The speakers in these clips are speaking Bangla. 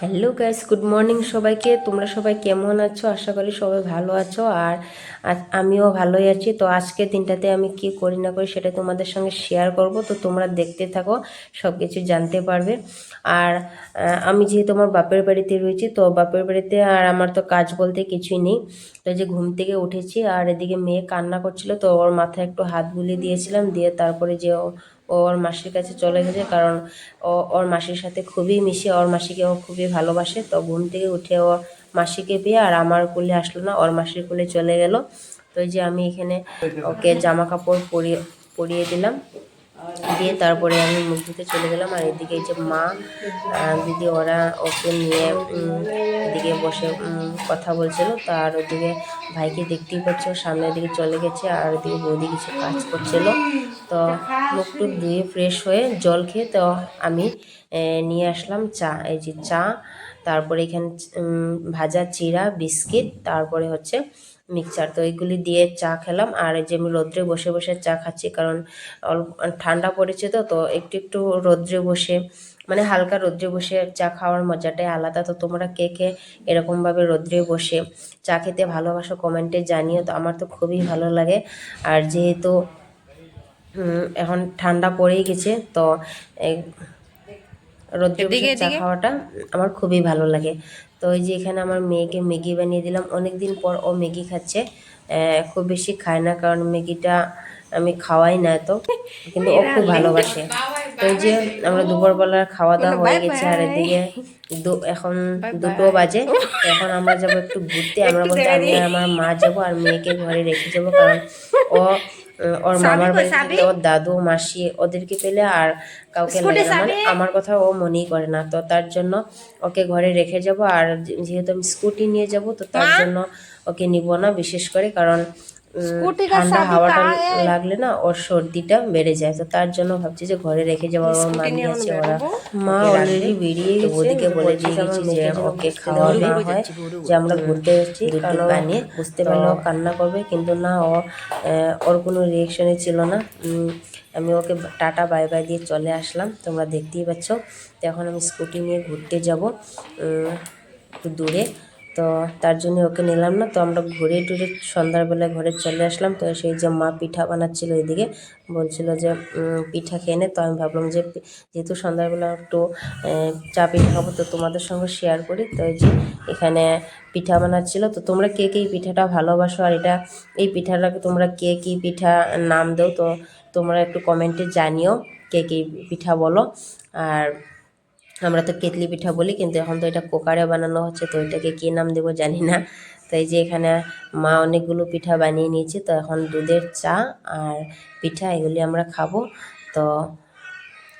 হ্যালো গাইস গুড মর্নিং সবাইকে। তোমরা সবাই কেমন আছো? আশা করি সবাই ভালো আছো। আর আমিও ভালোই আছি। তো আজকের দিনটাতে আমি কি করি না করি সেটা তোমাদের সঙ্গে শেয়ার করব। তো তোমরা দেখতে থাকো সব কিছু জানতে পারবে। আর আমি যেহেতু আমার বাপের বাড়িতে রয়েছি, তো বাপের বাড়িতে আর আমার তো কাজ বলতে কিছুই নেই। তো যে ঘুম থেকে উঠেছি আর এদিকে মেয়ে কান্না করছিল, তো ওর মাথায় একটু হাত বুলিয়ে দিয়েছিলাম। দিয়ে তারপরে যে ওর মাসির কাছে চলে গেছে কারণ ও, ওর মাসির সাথে খুবই মিশে, ওর মাসিকে ও খুবই ভালোবাসে। তো ঘুম থেকে উঠে ও মাসিকে পেয়ে আর আমার কুলে আসলো না, ওর মাসির কোলে চলে গেল। তো যে আমি এখানে ওকে জামা কাপড় পরিয়ে পরিয়ে দিলাম। দিয়ে তারপরে আমি মুখ চলে গেলাম। আর এদিকে এই যে মা দিদি ওরা ওকে নিয়ে এদিকে বসে কথা বলছিল। তার ওদিকে ভাইকে দেখতেই পাচ্ছ, সামনের দিকে চলে গেছে আর ওদিকে বৌদি কিছু কাজ করছিল। তো মুখ টুক ধুয়ে ফ্রেশ হয়ে জল খেয়ে তো আমি নিয়ে আসলাম চা। এই যে চা, তারপরে এখানে ভাজা চিরা বিস্কিট, তারপরে হচ্ছে মিক্সচার তো এইগুলি দিয়ে চা খেলাম। আর যে আমি রোদ্রে বসে বসে চা খাচ্ছি, কারণ ঠান্ডা পড়েছে তো তো একটু একটু রোদ্রে বসে মানে হালকা রোদ্রে বসে চা খাওয়ার মজাটাই আলাদা। তো তোমরা কে কে এরকমভাবে রোদ্রে বসে চা খেতে ভালোবাসো কমেন্টে জানিও। তো আমার তো খুবই ভালো লাগে। আর যেহেতু এখন ঠান্ডা পড়েই গেছে, তো রোদ্রে বসে চা খাওয়াটা আমার খুবই ভালো লাগে। তো ওই যে এখানে আমার মেয়েকে ম্যাগি বানিয়ে দিলাম। অনেক দিন পর ও ম্যাগি খাচ্ছে। আহ, খুব বেশি খায় না কারণ ম্যাগিটা আমি খাওয়াই না তো কিন্তু ও খুব ভালোবাসে। এই যে আমরা দুপুরবেলার খাওয়া দাওয়া হয়ে গেছে আর এদিকে এখন দুটো বাজে এখন আমরা যাব একটু ঘুরতে আমরা বলতে আমি আমার মা যাব আর মেয়েকে ঘরে রেখে যাব কারণ ও ওর মামার বাড়ি থেকে ওর দাদু মাসি ওদেরকে পেলে আর কাউকে লাগে মানে আমার কথা ও মনেই করে না তো তার জন্য ওকে ঘরে রেখে যাব আর যেহেতু আমি স্কুটি নিয়ে যাব তো তার জন্য ওকে নিব না বিশেষ করে কারণ ঠান্ডা হাওয়াটা লাগলে না ওর সর্দিটা বেড়ে যায়। তো তার জন্য ভাবছি যে ঘরে রেখে যাব ওর মামি আছে ওরা। মা অলরেডি বেরিয়ে গেছে ওদিকে বলে দিয়ে গেছি যে ওকে খাওয়া হয় যে আমরা ঘুরতে যাচ্ছি কারণ বানিয়ে বুঝতে পারলে কান্না করবে কিন্তু না ও ওর কোনো রিয়েকশনই ছিল না। উম, আমি ওকে টাটা বাই বাই দিয়ে চলে আসলাম। তোমরা দেখতেই পাচ্ছ। তো এখন আমি স্কুটি নিয়ে ঘুরতে যাব উম, একটু দূরে। তো তার জন্য ওকে নিলাম না। তো আমরা ঘুরে টুরে সন্ধ্যাবেলা ঘরে চলে আসলাম। তো সেই যে মা পিঠা বানাচ্ছিল এদিকে, বলছিল যে পিঠা খেয়ে নে। তো আমি ভাবলাম যে, যেহেতু সন্ধ্যাবেলা একটু চা পিঠা খাব, তো তোমাদের সঙ্গে শেয়ার করি। তো এই যে এখানে পিঠা বানাচ্ছিল। তো তোমরা কে কে এই পিঠাটা ভালোবাসো? আর এটা, এই পিঠাটাকে তোমরা কে কী পিঠা নাম দাও? তো তোমরা একটু কমেন্টে জানিও কে কে পিঠা বলো। আর আমরা তো কেতলি পিঠা বলি, কিন্তু এখন তো এটা কুকারে বানানো হচ্ছে, তো এটাকে কী নাম দেবো জানি না। তো এই যে এখানে মা অনেকগুলো পিঠা বানিয়ে নিয়েছে, তো এখন দুধের চা আর পিঠা এগুলি আমরা খাব। তো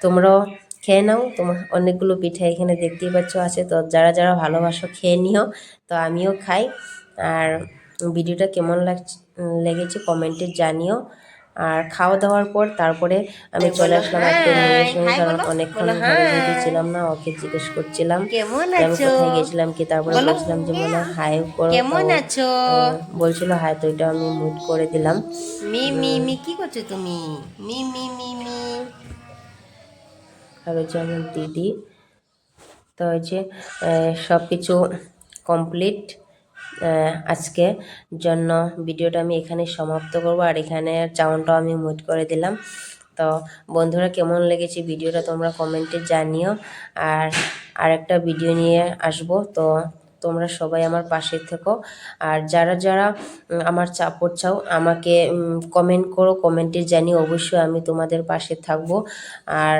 তোমরাও খেয়ে নাও, তোমার অনেকগুলো পিঠা এখানে দেখতেই পাচ্ছ, আছে তো যারা যারা ভালোবাসো খেয়ে নিও। তো আমিও খাই, আর ভিডিওটা কেমন লাগছে, লেগেছে কমেন্টে জানিও। আর খাওয়া দাওয়ার পর তারপরে আমি চলে আসলাম কারণ অনেকক্ষণ ঘরে যেতে ছিলাম না ওকে জিজ্ঞেস করছিলাম। কেমন কোথায় গেছিলাম কি তারপরে বলছিলাম যে মনে হয় হাই করো। কেমন আছো? বলছিল হাই তো এটা আমি মুট করে দিলাম। মি মি মি কি করছ তুমি? মি মি মি মি। আর হচ্ছে আমার দিদি তো হচ্ছে সব কিছু কমপ্লিট আজকে জন্য ভিডিওটা আমি এখানে সমাপ্ত করব। আর এখানে চাউনটাও আমি মুট করে দিলাম। তো বন্ধুরা, কেমন লেগেছে ভিডিওটা তোমরা কমেন্টে জানিও। আর আরেকটা ভিডিও নিয়ে আসব। তো তোমরা সবাই আমার পাশে থেকো। আর যারা যারা আমার চাপড় চাও আমাকে কমেন্ট করো কমেন্টে জানিও অবশ্যই আমি তোমাদের পাশে থাকব। আর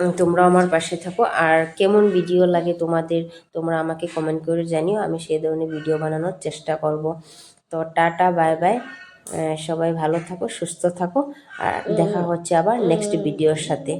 উম, তোমরাও আমার পাশে থাকো। আর কেমন ভিডিও লাগে তোমাদের তোমরা আমাকে কমেন্ট করে জানিও। আমি সেই ধরনের ভিডিও বানানোর চেষ্টা করব। তো টাটা বাই বাই সবাই ভালো থাকো সুস্থ থাকো। আর দেখা হচ্ছে আবার নেক্সট ভিডিওর সাথে।